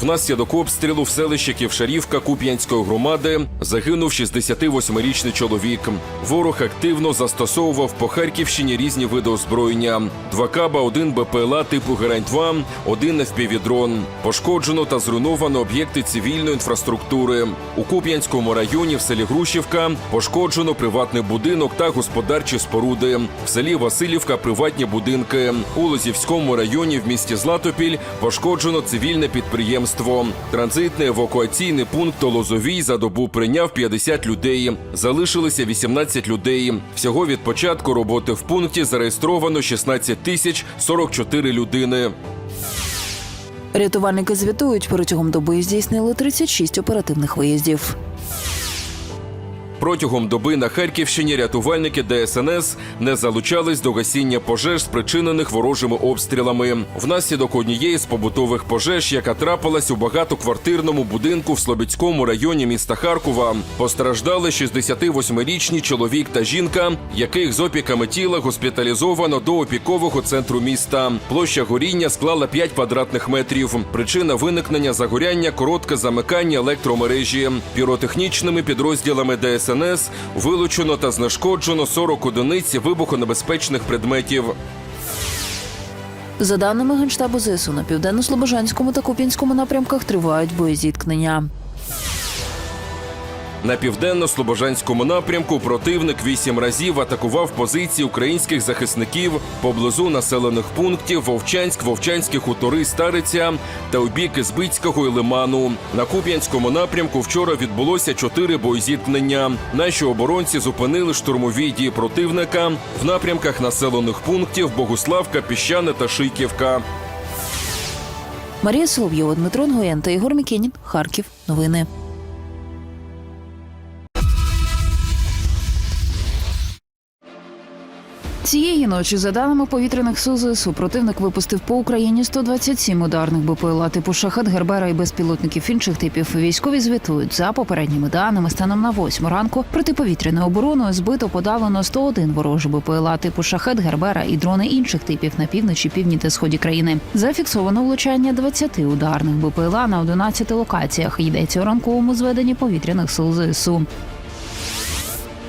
Внаслідок обстрілу в селищі Ківшарівка Куп'янської громади загинув 68-річний чоловік. Ворог активно застосовував по Харківщині різні види озброєння: два каба, один БПЛА типу Герань-2, один FPV-дрон. Пошкоджено та зруйновано об'єкти цивільної інфраструктури. У Куп'янському районі в селі Грушівка пошкоджено приватний будинок та господарчі споруди. В селі Васильівка приватні будинки. У Лозівському районі в місті Златопіль пошкоджено цивільне підприємство. Транзитний евакуаційний пункт Лозовій за добу прийняв 50 людей. Залишилися 18 людей. Всього від початку роботи в пункті зареєстровано 16 тисяч 44 людини. Рятувальники звітують, протягом доби здійснили 36 оперативних виїздів. Протягом доби на Харківщині рятувальники ДСНС не залучались до гасіння пожеж, спричинених ворожими обстрілами. Внаслідок однієї з побутових пожеж, яка трапилась у багатоквартирному будинку в Слобідському районі міста Харкова, постраждали 68-річні чоловік та жінка, яких з опіками тіла госпіталізовано до опікового центру міста. Площа горіння склала 5 квадратних метрів. Причина виникнення загоряння коротке замикання електромережі. Піротехнічними підрозділами ДСНС вилучено та знешкоджено 40 одиниць вибухонебезпечних предметів. За даними Генштабу ЗСУ, на південно-слобожанському та Куп'янському напрямках тривають боєзіткнення. На південно-слобожанському напрямку противник вісім разів атакував позиції українських захисників поблизу населених пунктів Вовчанськ, Вовчанські хутори, Стариця та у бік Ізбицького і Лиману. На Куп'янському напрямку вчора відбулося чотири боєзіткнення. Наші оборонці зупинили штурмові дії противника в напрямках населених пунктів Богуславка, Піщане та Шийківка. Марія Соловйова, Дмитро Нгоєн та Ігор Мікенін. Харків. Новини. Цієї ночі, за даними повітряних сил ЗСУ, противник випустив по Україні 127 ударних БПЛА типу шахет Гербера і безпілотників інших типів. Військові звітують за попередніми даними станом на 8 ранку протиповітряною обороною збито подавлено 101 ворожий БПЛА типу шахет Гербера і дрони інших типів на півночі, півдні та сході країни. Зафіксовано влучання 20 ударних БПЛА на 11 локаціях. Йдеться у ранковому зведенні повітряних сил ЗСУ.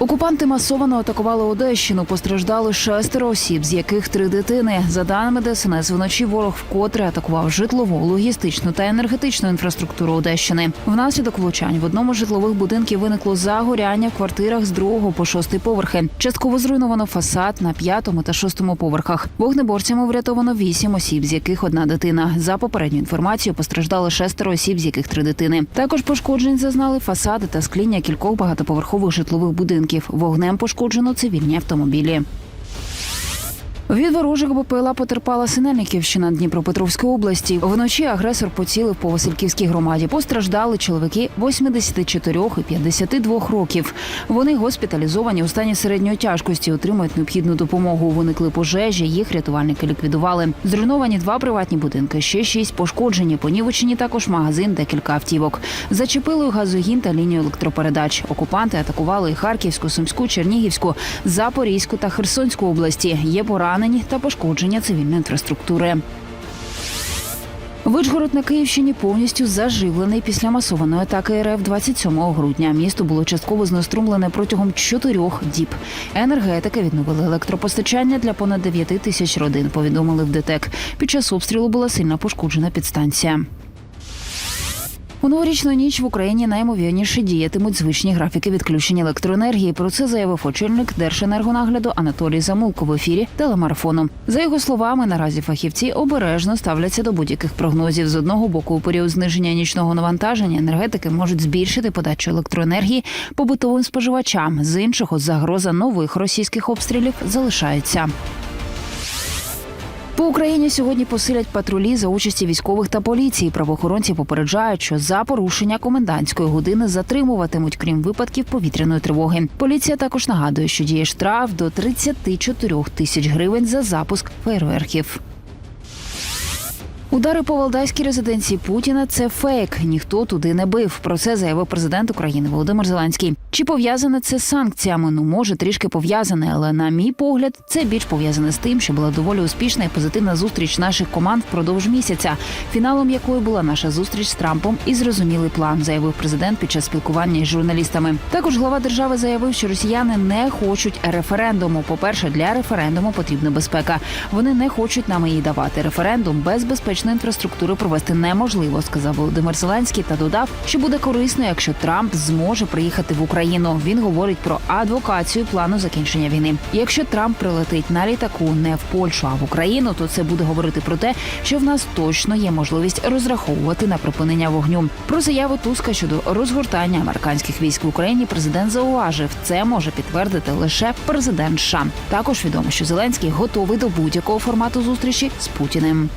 Окупанти масово атакували Одещину. Постраждали шестеро осіб, з яких три дитини. За даними ДСНС, вночі ворог вкотре атакував житлову, логістичну та енергетичну інфраструктуру Одещини. Внаслідок влучань в одному з житлових будинків виникло загоряння в квартирах з другого по шостий поверхи. Частково зруйновано фасад на п'ятому та шостому поверхах. Вогнеборцями врятовано вісім осіб, з яких одна дитина. За попередню інформацію постраждали шестеро осіб, з яких три дитини. Також пошкоджень зазнали фасади та скління кількох багатоповерхових житлових будинків. Вогнем пошкоджено цивільні автомобілі. Від ворожих БПЛА потерпала Синельниківщина Дніпропетровської області. Вночі агресор поцілив по Васильківській громаді. Постраждали чоловіки 84 і 52 років. Вони госпіталізовані у стані середньої тяжкості, отримують необхідну допомогу. Виникли пожежі, їх рятувальники ліквідували. Зруйновані два приватні будинки, ще шість пошкоджені. Понівечені також магазин, декілька автівок. Зачепили газогін та лінію електропередач. Окупанти атакували і Харківську, Сумську, Чернігівську, Запорізьку та Херсонську області. Є поранені та пошкодження цивільної інфраструктури. Вичгород на Київщині повністю заживлений після масованої атаки РФ 27 грудня. Місто було частково знеструмлене протягом чотирьох діб. Енергетики відновили електропостачання для понад 9 тисяч родин. Повідомили в ДТЕК. Під час обстрілу була сильно пошкоджена підстанція. У новорічну ніч в Україні наймовірніше діятимуть звичні графіки відключення електроенергії. Про це заявив очільник Держенергонагляду Анатолій Замулко в ефірі телемарафону. За його словами, наразі фахівці обережно ставляться до будь-яких прогнозів. З одного боку, у період зниження нічного навантаження енергетики можуть збільшити подачу електроенергії побутовим споживачам. З іншого загроза нових російських обстрілів залишається. По Україні сьогодні посилять патрулі за участі військових та поліції. Правоохоронці попереджають, що за порушення комендантської години затримуватимуть, крім випадків повітряної тривоги. Поліція також нагадує, що діє штраф до 34 тисяч гривень за запуск фейерверків. Удари по валдайській резиденції Путіна це фейк. Ніхто туди не бив. Про це заявив президент України Володимир Зеленський. Чи пов'язане це з санкціями? Ну може трішки пов'язане, але на мій погляд, це більш пов'язане з тим, що була доволі успішна і позитивна зустріч наших команд впродовж місяця, фіналом якої була наша зустріч з Трампом і зрозумілий план, заявив президент під час спілкування із журналістами. Також глава держави заявив, що росіяни не хочуть референдуму. По перше, для референдуму потрібна безпека. Вони не хочуть нам її давати. Референдум без безпечної інфраструктури провести неможливо, сказав Володимир Зеленський та додав, що буде корисно, якщо Трамп зможе приїхати в Україну. Він говорить про адвокацію плану закінчення війни. Якщо Трамп прилетить на літаку не в Польщу, а в Україну, то це буде говорити про те, що в нас точно є можливість розраховувати на припинення вогню. Про заяву Туска щодо розгортання американських військ в Україні президент зауважив, це може підтвердити лише президент США. Також відомо, що Зеленський готовий до будь-якого формату зустрічі з Путіним.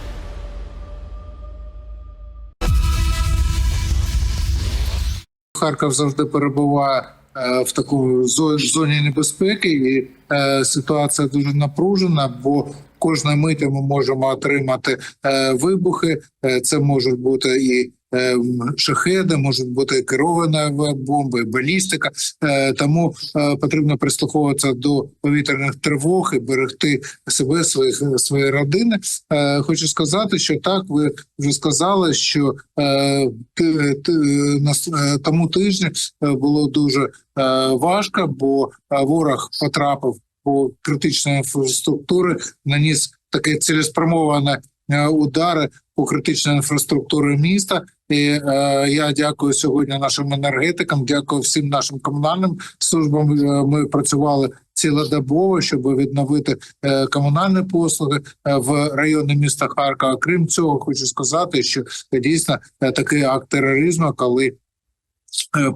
Харків завжди перебуває е, в такому зоні небезпеки, і е, ситуація дуже напружена, бо кожна мить ми можемо отримати е, вибухи. Це можуть бути і шахеди, можуть бути і керовані бомби, балістика. Е, Тому е, потрібно прислуховуватися до повітряних тривог і берегти себе, своїх свої родини. Е, Хочу сказати, що так ви вже сказали, що е, на е, тому тижні е, було дуже е, важко, бо е, ворог потрапив по критичної інфраструктури, наніс таке цілеспрямоване е, удари по критичній інфраструктурі міста. І е, я дякую сьогодні нашим енергетикам, дякую всім нашим комунальним службам. Е, Ми працювали цілодобово, щоб відновити е, комунальні послуги е, в районі міста Харкова. Крім цього, хочу сказати, що дійсно е, такий акт тероризму, коли е,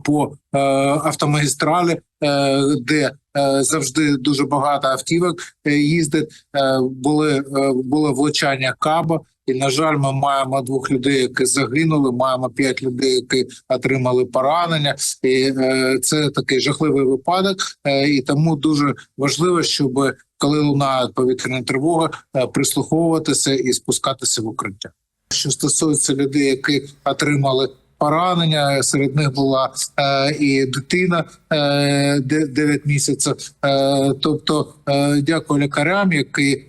по е, автомагістралі, е, де е, завжди дуже багато автівок е, їздить, е, були е, було влучання каба. І на жаль, ми маємо двох людей, які загинули. Маємо п'ять людей, які отримали поранення. І е, це такий жахливий випадок. Е, і тому дуже важливо, щоб коли лунає повітряна тривога, е, прислуховуватися і спускатися в укриття. Що стосується людей, які отримали поранення, серед них була е, і дитина е, 9 місяців. Е, тобто, е, дякую лікарям, які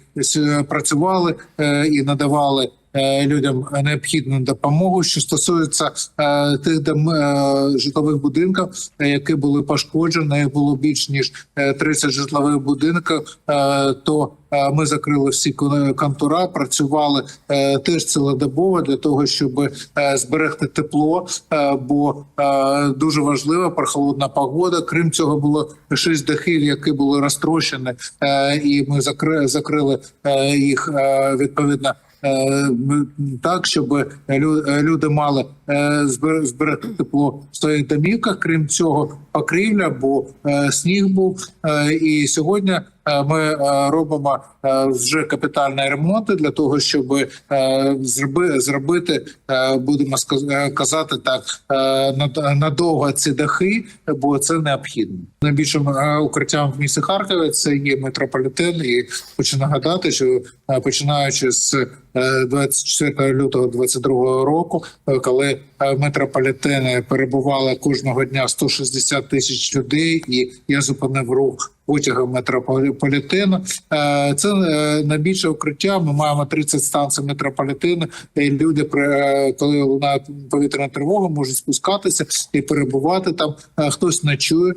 працювали е, і надавали. Е, Людям необхідну допомогу, що стосується е, тих дом, е, житлових будинків, які були пошкоджені, було більш ніж е, 30 житлових будинків. То ми закрили всі кон- контура, працювали теж цілодобово для того, щоб зберегти тепло, бо дуже важлива прохолодна погода. Крім цього, було шість дахів, які були розтрощені, і ми закри- закрили їх відповідно. Е, Так, щоб е, люди мали е, збер- зберегти тепло в своїх домівках. Крім цього, покрівля, бо е, сніг був. Е, І сьогодні е, ми е, робимо е, вже капітальні ремонти для того, щоб е, зроби- зробити, е, будемо е, казати так, е, надовго ці дахи, бо це необхідно. Найбільшим е, укриттям в місті Харкові це є метрополітен. І хочу нагадати, що е, починаючи з е, 24 лютого 2022 року, е, коли е, метрополітени перебували кожного дня 160 тисяч людей, і я зупинив рух потягом метрополітену. Е, Це е, найбільше укриття. Ми маємо 30 станцій метрополітену. І люди, е, коли лунає повітряна тривога, можуть спускатися і перебувати там. Хтось ночує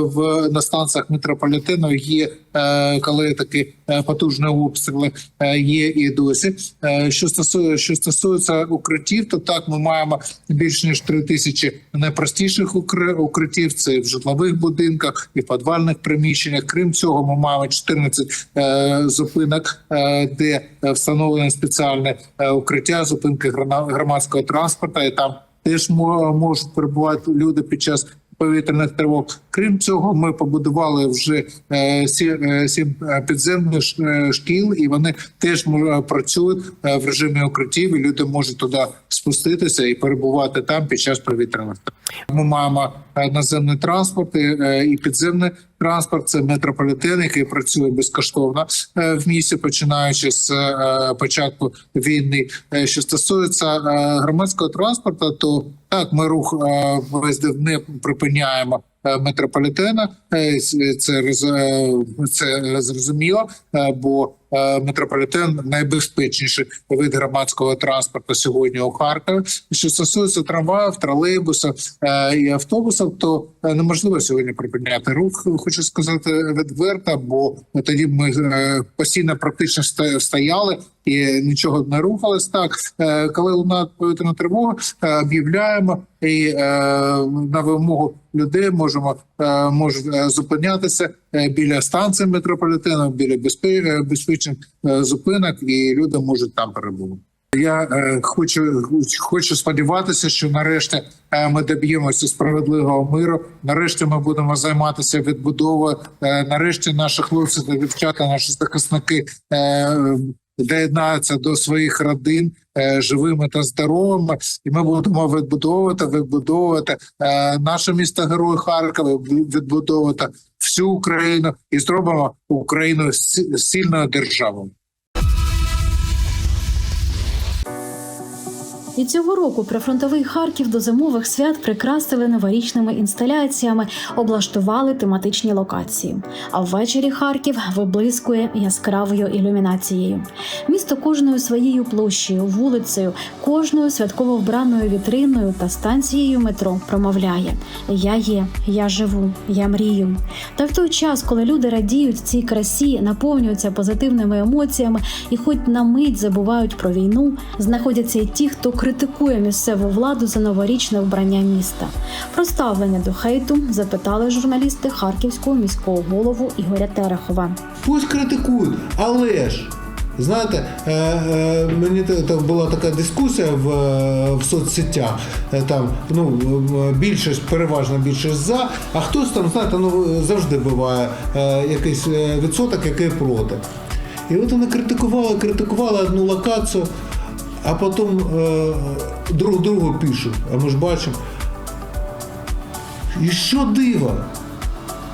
в на станціях метрополітену. Є коли такі е, потужні обстріли е, є і досі. Е, Що стосує що стосується укриттів, то так ми маємо більш ніж три тисячі найпростіших укри- укриттів. Це в житлових будинках і в підвальних приміщеннях. Крім цього, ми маємо 14 е, зупинок, е, де е, встановлені спеціальне е, укриття, зупинки громадського транспорту, і там теж мо- можуть перебувати люди під час. Повітряних тривог. Крім цього, ми побудували вже е, е, сім е, підземних шкіл, і вони теж працюють в режимі укриттів. і Люди можуть туди спуститися і перебувати там під час повітряних. Ми маємо наземний транспорт і підземний транспорт це метрополітен, який працює безкоштовно е, в місті, починаючи з е, початку війни. Е, Що стосується громадського транспорту, то так ми рух не припиняємо. Метрополітена це це зрозуміло, бо метрополітен найбезпечніший вид громадського транспорту сьогодні у Харкові. Що стосується трамваїв, тролейбусів е, і автобусів, то е, неможливо сьогодні припиняти рух. Хочу сказати відверто, бо тоді ми е, постійно практично стояли і нічого не рухалось. Так, е, коли лунає повітряна тривога, е, об'являємо і е, на вимогу людей можемо можуть зупинятися біля станції метрополітену, біля безпе- безпечних зупинок, і люди можуть там перебувати. Я хочу хочу сподіватися, що нарешті ми доб'ємося справедливого миру. Нарешті ми будемо займатися відбудовою. Нарешті наші хлопці та дівчата, наші захисники доєднаються до своїх родин е, живими та здоровими, і ми будемо відбудовувати, відбудовувати е, наше місто Герой Харкова, відбудовувати всю Україну і зробимо Україну сильною державою. І цього року прифронтовий Харків до зимових свят прикрасили новорічними інсталяціями, облаштували тематичні локації. А ввечері Харків виблискує яскравою ілюмінацією. Місто кожною своєю площею, вулицею, кожною святково вбраною вітриною та станцією метро промовляє: Я є, я живу, я мрію. Та в той час, коли люди радіють цій красі, наповнюються позитивними емоціями і, хоч на мить забувають про війну, знаходяться й ті, хто критикує місцеву владу за новорічне вбрання міста. Про ставлення до хейту запитали журналісти харківського міського голову Ігоря Терехова. Пусть критикують, але ж. Знаєте, е, е, мені була така дискусія в, е, в соцсетях. Там ну більшість, переважна більшість за, а хтось там, знаєте, ну завжди буває якийсь відсоток, який проти. І от вони критикували, критикували одну локацію, а потім е, друг другу пишуть. А ми ж бачимо. І що диво?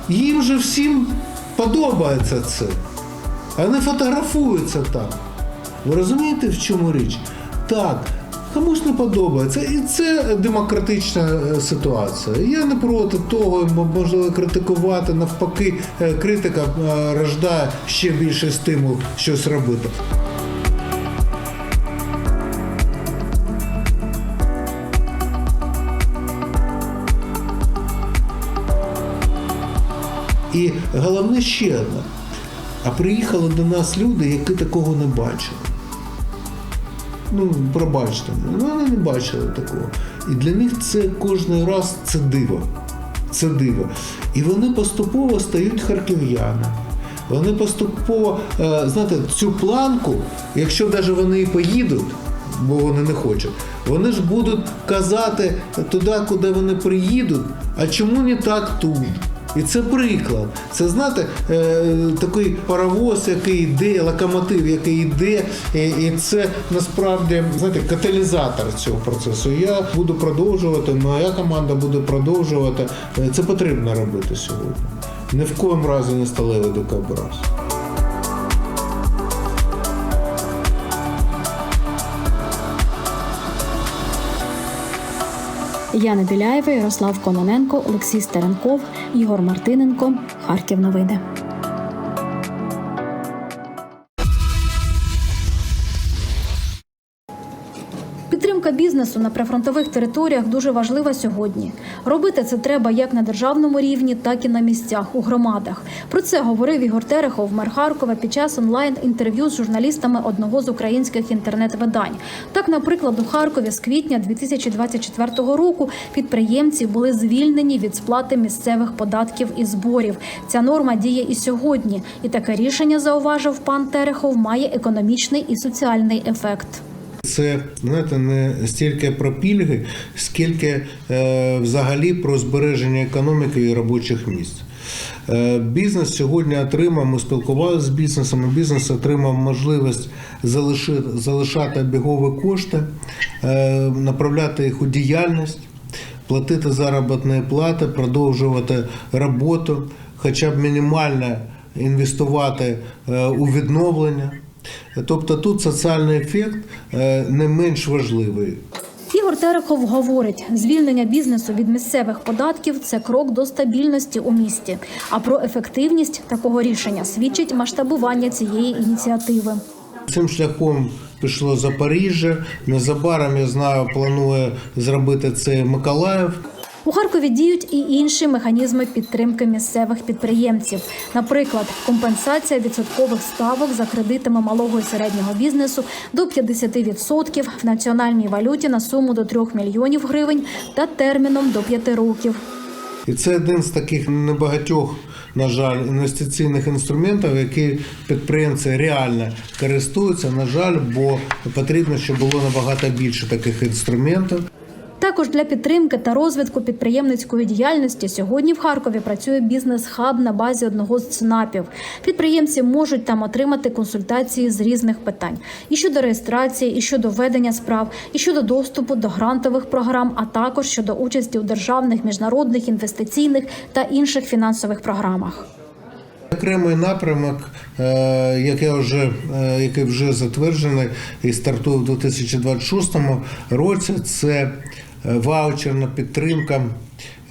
Їм же всім подобається це. А не фотографуються там. Ви розумієте, в чому річ? Так, комусь не подобається. І це демократична е, ситуація. Я не проти того, можливо, критикувати. Навпаки, е, критика е, рождає ще більший стимул щось робити. Головне ще одне. А приїхали до нас люди, які такого не бачили. Ну, пробачте, вони не бачили такого. І для них це кожен раз це диво. Це диво. І вони поступово стають харків'янами. Вони поступово, е, знаєте, цю планку, якщо навіть вони і поїдуть, бо вони не хочуть, вони ж будуть казати туди, куди вони приїдуть, а чому не так тут? І це приклад. Це знаєте, е, такий паровоз, який йде, локомотив, який йде, і, це насправді знаєте, каталізатор цього процесу. Я буду продовжувати, моя команда буде продовжувати. Е, Це потрібно робити сьогодні. Ні в коєму разі не сталевий дикобраз. Яна Біляєва, Ярослав Кононенко, Олексій Стеренков, Ігор Мартиненко. Харків новини. Підтримка бізнесу на прифронтових територіях дуже важлива сьогодні. Робити це треба як на державному рівні, так і на місцях у громадах. Про це говорив Ігор Терехов, мер Харкова, під час онлайн інтерв'ю з журналістами одного з українських інтернет-видань. Так, наприклад, у Харкові з квітня 2024 року підприємці були звільнені від сплати місцевих податків і зборів. Ця норма діє і сьогодні. І таке рішення зауважив пан Терехов, має економічний і соціальний ефект. Це знаєте, не стільки про пільги, скільки е, взагалі про збереження економіки і робочих місць. Е, Бізнес сьогодні отримав, ми спілкувалися з бізнесом, бізнес отримав можливість залишити, залишати обігові кошти, е, направляти їх у діяльність, платити заробітні плати, продовжувати роботу. хоча б мінімально інвестувати е, у відновлення. Тобто тут соціальний ефект е, не менш важливий. Ігор Терехов говорить, звільнення бізнесу від місцевих податків це крок до стабільності у місті. А про ефективність такого рішення свідчить масштабування цієї ініціативи. Цим шляхом пішло Запоріжжя. Незабаром я знаю, планує зробити це Миколаїв. У Харкові діють і інші механізми підтримки місцевих підприємців. Наприклад, компенсація відсоткових ставок за кредитами малого і середнього бізнесу до 50% в національній валюті на суму до 3 мільйонів гривень та терміном до 5 років. І це один з таких небагатьох, на жаль, інвестиційних інструментів, які підприємці реально користуються. На жаль, бо потрібно, щоб було набагато більше таких інструментів. Також для підтримки та розвитку підприємницької діяльності сьогодні в Харкові працює бізнес-хаб на базі одного з ЦНАПів. Підприємці можуть там отримати консультації з різних питань і щодо реєстрації, і щодо ведення справ, і щодо доступу до грантових програм, а також щодо участі у державних, міжнародних, інвестиційних та інших фінансових програмах. Окремий напрямок, е, який вже, е, який вже затверджений і стартує в 2026 році, це ваучерна підтримка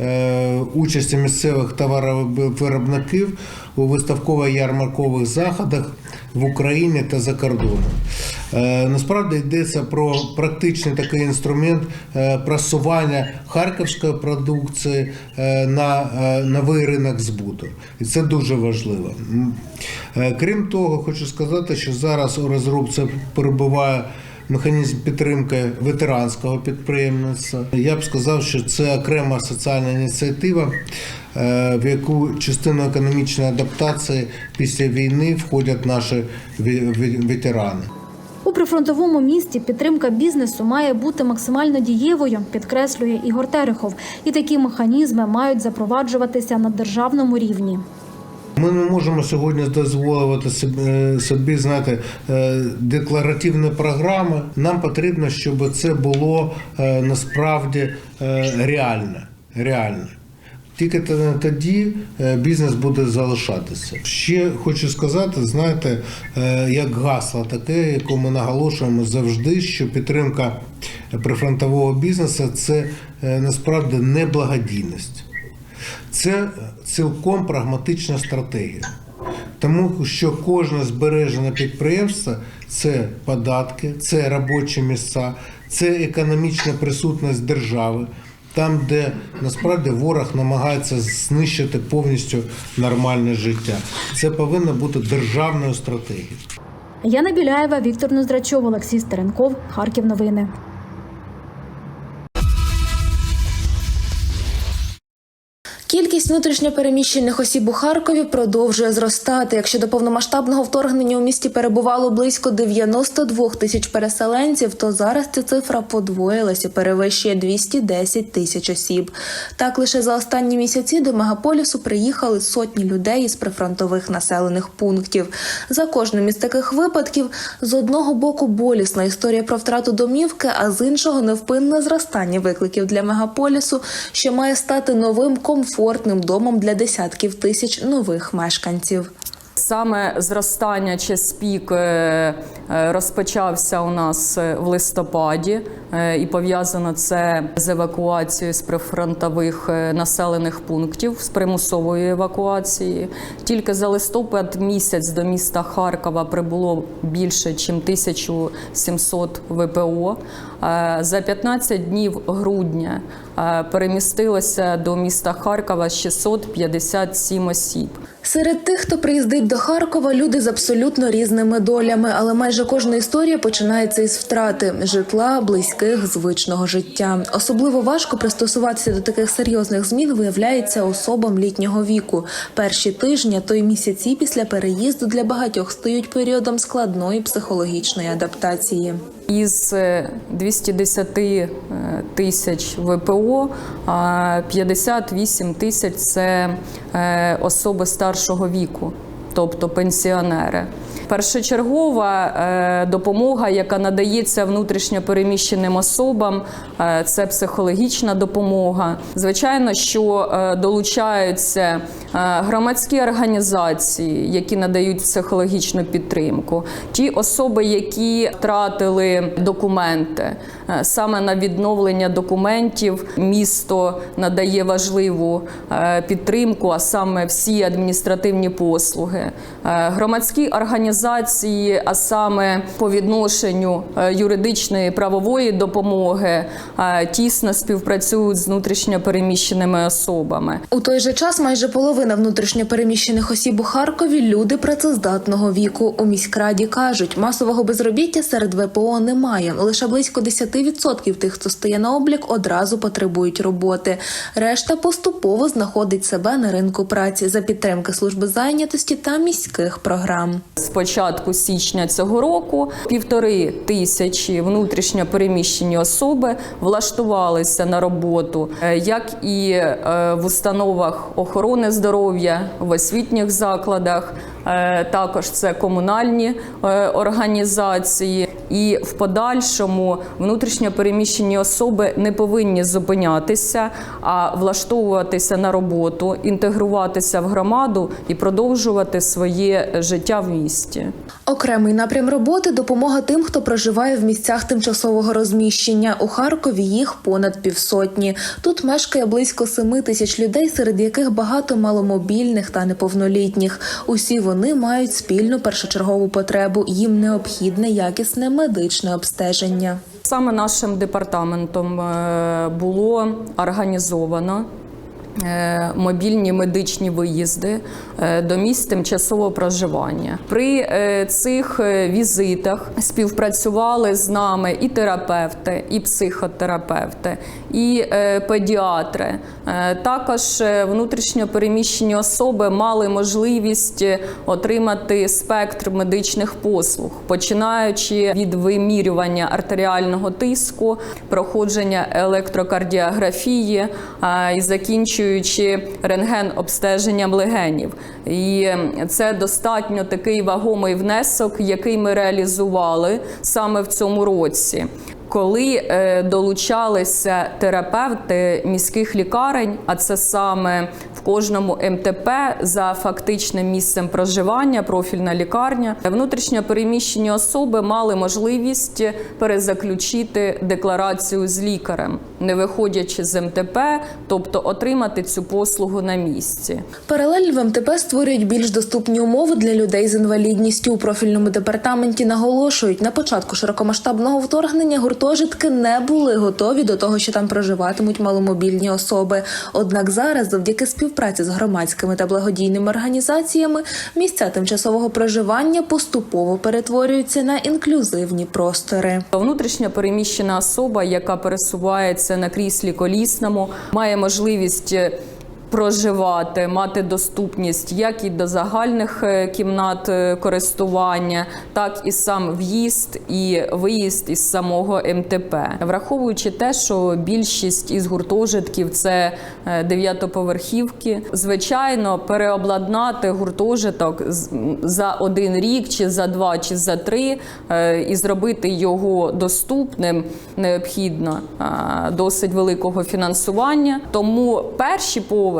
е, участі місцевих товаровиробників у виставково-ярмаркових заходах в Україні та за кордоном. Е, Насправді йдеться про практичний такий інструмент е, просування харківської продукції е, на е, новий ринок збуту. І це дуже важливо. Е, Крім того, хочу сказати, що зараз у розробці перебуває механізм підтримки ветеранського підприємництва. Я б сказав, що це окрема соціальна ініціатива, е, в яку частину економічної адаптації після війни входять наші ветерани. У прифронтовому місті підтримка бізнесу має бути максимально дієвою, підкреслює Ігор Терехов. І такі механізми мають запроваджуватися на державному рівні. Ми не можемо сьогодні дозволити собі, собі знаєте, е, декларативні програми. Нам потрібно, щоб це було е, насправді е, реально. реально. Тільки тоді е, бізнес буде залишатися. Ще хочу сказати, знаєте, е, як гасло таке, яке ми наголошуємо завжди, що підтримка прифронтового бізнесу це е, насправді не благодійність. Це цілком прагматична стратегія. Тому що кожне збережене підприємство це податки, це робочі місця, це економічна присутність держави, там, де насправді ворог намагається знищити повністю нормальне життя. Це повинно бути державною стратегією. Яна Біляєва, Віктор Ноздрачов, Олексій Стеренков, Харків. Новини. Кількість внутрішньопереміщених осіб у Харкові продовжує зростати. Якщо до повномасштабного вторгнення у місті перебувало близько 92 тисяч переселенців, то зараз ця цифра подвоїлася, перевищує 210 тисяч осіб. Так лише за останні місяці до мегаполісу приїхали сотні людей із прифронтових населених пунктів. За кожним із таких випадків з одного боку болісна історія про втрату домівки, а з іншого невпинне зростання викликів для мегаполісу, що має стати новим комфортним домом для десятків тисяч нових мешканців. Саме зростання час пік е, е, розпочався у нас е, в листопаді, і пов'язано це з евакуацією з прифронтових населених пунктів з примусової евакуації. Тільки за листопад місяць до міста Харкова прибуло більше, ніж 1700 ВПО. Е, За 15 днів грудня е, перемістилося до міста Харкова 657 осіб. Серед тих, хто приїздить до Харкова, люди з абсолютно різними долями, але майже кожна історія починається із втрати житла, близьких, звичного життя. Особливо важко пристосуватися до таких серйозних змін виявляється особам літнього віку. Перші тижні, то й місяці після переїзду для багатьох стають періодом складної психологічної адаптації. Із е, 210 е, тисяч ВПО 58 тисяч це е, особи старшого віку, тобто пенсіонери. Першочергова е, допомога, яка надається внутрішньо переміщеним особам, це психологічна допомога. Звичайно, що долучаються громадські організації, які надають психологічну підтримку, ті особи, які втратили документи. Е, Саме на відновлення документів місто надає важливу е, підтримку, а саме всі адміністративні послуги. Е, Громадські організації, а саме по відношенню е, юридичної правової допомоги, е, тісно співпрацюють з внутрішньопереміщеними особами. У той же час майже половина внутрішньопереміщених осіб у Харкові люди працездатного віку. У міськраді кажуть, масового безробіття серед ВПО немає. Лише близько 10% тих, хто стає на облік, одразу потребують роботи. Решта поступово знаходить себе на ринку праці за підтримки служби зайнятості та міських програм. З початку січня цього року півтори тисячі внутрішньо переміщені особи влаштувалися на роботу, е, як і е, в установах охорони здоров'я, в освітніх закладах. Е, Також це комунальні е, організації. І в подальшому внутрішньо переміщені особи не повинні зупинятися, а влаштовуватися на роботу, інтегруватися в громаду і продовжувати своє життя в місті. Окремий напрям роботи допомога тим, хто проживає в місцях тимчасового розміщення. У Харкові їх понад півсотні. Тут мешкає близько семи тисяч людей, серед яких багато маломобільних та неповнолітніх. Усі вони мають спільну першочергову потребу. Їм необхідне якісне медичне обстеження. Саме нашим департаментом е, було організовано. Е, Мобільні медичні виїзди е, до місць тимчасового проживання при е, цих візитах співпрацювали з нами і терапевти, і психотерапевти, і педіатри. Також е, внутрішньо переміщені особи мали можливість отримати спектр медичних послуг, починаючи від вимірювання артеріального тиску, проходження електрокардіографії і закінчуючи рентген-обстеженням легенів. І це достатньо такий вагомий внесок, який ми реалізували саме в цьому році. Коли е, долучалися терапевти міських лікарень, а це саме в кожному МТП за фактичним місцем проживання, профільна лікарня, внутрішньо переміщені особи мали можливість перезаключити декларацію з лікарем, не виходячи з МТП, тобто отримати цю послугу на місці. Паралель в МТП створюють більш доступні умови для людей з інвалідністю. У профільному департаменті наголошують, на початку широкомасштабного вторгнення гуртожитки не були готові до того, що там проживатимуть маломобільні особи. Однак зараз, завдяки співпраці з громадськими та благодійними організаціями, місця тимчасового проживання поступово перетворюються на інклюзивні простори. Внутрішньо переміщена особа, яка пересувається на кріслі колісному, має можливість. Проживати, мати доступність як і до загальних е, кімнат е, користування, так і сам в'їзд і виїзд із самого МТП, враховуючи те, що більшість із гуртожитків це е, дев'ятоповерхівки. Звичайно, переобладнати гуртожиток за один рік, чи за два, чи за три, і зробити його доступним необхідно досить великого фінансування. Тому перші поверхи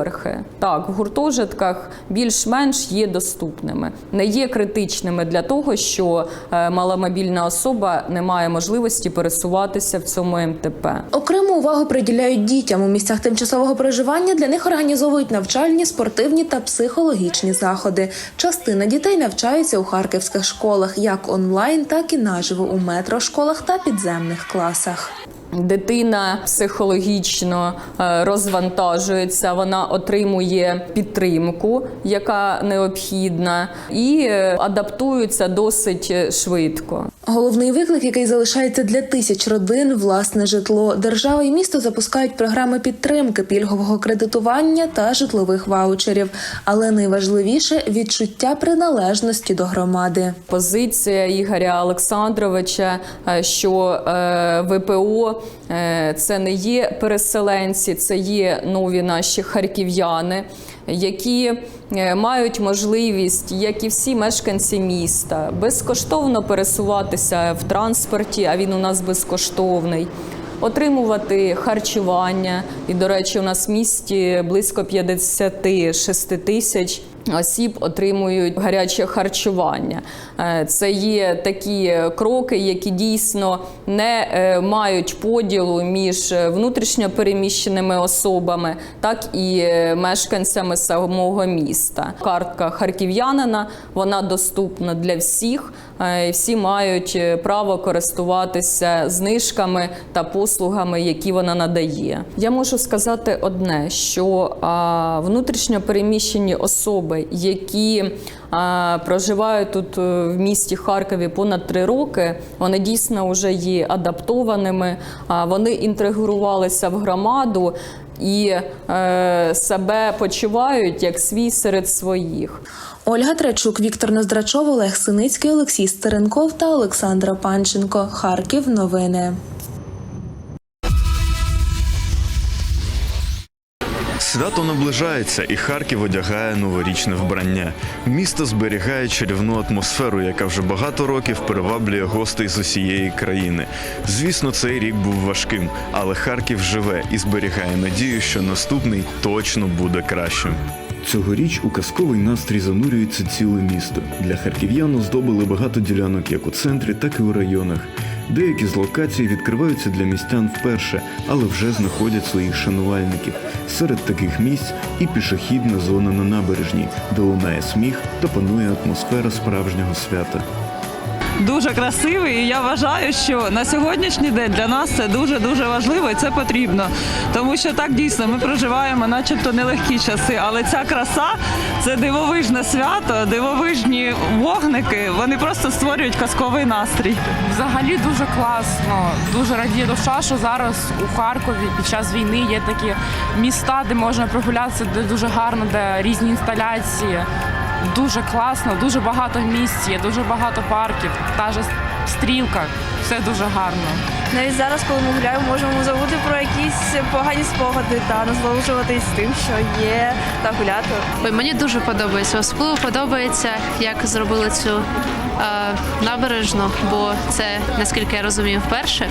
так в гуртожитках більш-менш є доступними, не є критичними для того, що е, маломобільна особа не має можливості пересуватися в цьому МТП. Окрему увагу приділяють дітям у місцях тимчасового проживання. Для них організовують навчальні, спортивні та психологічні заходи. Частина дітей навчаються у харківських школах, як онлайн, так і наживо у метрошколах та підземних класах. Дитина психологічно е, розвантажується, вона отримує підтримку, яка необхідна, і е, адаптується досить е, швидко. Головний виклик, який залишається для тисяч родин, власне житло. Держава і місто запускають програми підтримки, пільгового кредитування та житлових ваучерів. Але найважливіше відчуття приналежності до громади. Позиція Ігоря Олександровича, е, що е, ВПО е, це не є переселенці, це є нові наші харків'яни, які е, мають можливість, як і всі мешканці міста, безкоштовно пересуватися в транспорті, а він у нас безкоштовний. отримувати харчування. І, до речі, у нас в місті близько 56 тисяч. Осіб отримують гаряче харчування. Е, Це є такі кроки, які дійсно не е, мають поділу між внутрішньо переміщеними особами, так і е, мешканцями самого міста. Картка харків'янина вона доступна для всіх. Е, Всі мають е, право користуватися знижками та послугами, які вона надає. Я можу сказати одне: що внутрішньо переміщені особи, які проживають тут е, в місті Харкові понад три роки, вони дійсно вже є адаптованими, вони інтегрувалися в громаду. І себе почувають як свій серед своїх. Ольга Трачук, Віктор Ноздрачов, Олег Синицький, Олексій Стеренков та Олександра Панченко. Харків. Новини. Свято наближається, і Харків одягає новорічне вбрання. Місто зберігає чарівну атмосферу, яка вже багато років приваблює гостей з усієї країни. Звісно, цей рік був важким, але Харків живе і зберігає надію, що наступний точно буде кращим. Цьогоріч у казковий настрій занурюється ціле місто. Для харків'ян оздобили багато ділянок як у центрі, так і у районах. Деякі з локацій відкриваються для містян вперше, але вже знаходять своїх шанувальників. Серед таких місць і пішохідна зона на набережній, де лунає сміх та панує атмосфера справжнього свята. Дуже красивий. І я вважаю, що на сьогоднішній день для нас це дуже дуже важливо і це потрібно. Тому що так дійсно ми проживаємо, начебто, нелегкі часи, але ця краса це дивовижне свято, дивовижні вогники. Вони просто створюють казковий настрій. Взагалі дуже класно, дуже радіє душа, що зараз у Харкові під час війни є такі міста, де можна прогулятися, де дуже гарно, де різні інсталяції. Дуже класно, дуже багато місць є, дуже багато парків, та же стрілка, все дуже гарно. Навіть зараз, коли ми гуляємо, можемо забути про якісь погані спогади та насолоджуватись тим, що є, та гуляти. Ой, мені дуже подобається. Особливо подобається, як зробили цю набережну, бо це, наскільки я розумію, вперше.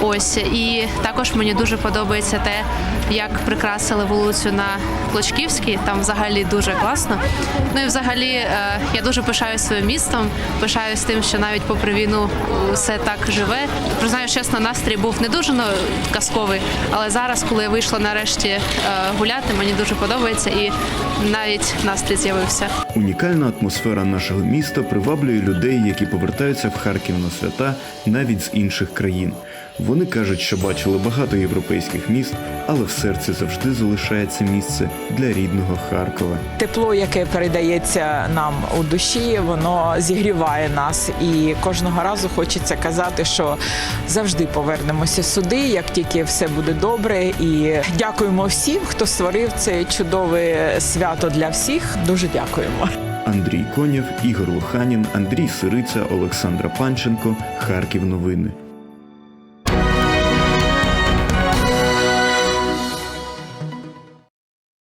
Ось і також мені дуже подобається те, як прикрасили вулицю на Клочківській. Там взагалі дуже класно. Ну і взагалі е, я дуже пишаюсь своїм містом, пишаюсь тим, що навіть попри війну все так живе. Признаю, чесно, настрій був не дуже ну, казковий, але зараз, коли я вийшла нарешті е, гуляти, мені дуже подобається і навіть настрій з'явився. Унікальна атмосфера нашого міста приваблює людей, які повертаються в Харків на свята навіть з інших країн. Вони кажуть, що бачили багато європейських міст, але в серці завжди залишається місце для рідного Харкова. Тепло, яке передається нам у душі, воно зігріває нас. І кожного разу хочеться казати, що завжди повернемося сюди, як тільки все буде добре. І дякуємо всім, хто створив це чудове свято для всіх. Дуже дякуємо. Андрій Конєв, Ігор Лоханін, Андрій Сириця, Олександра Панченко. Харків новини.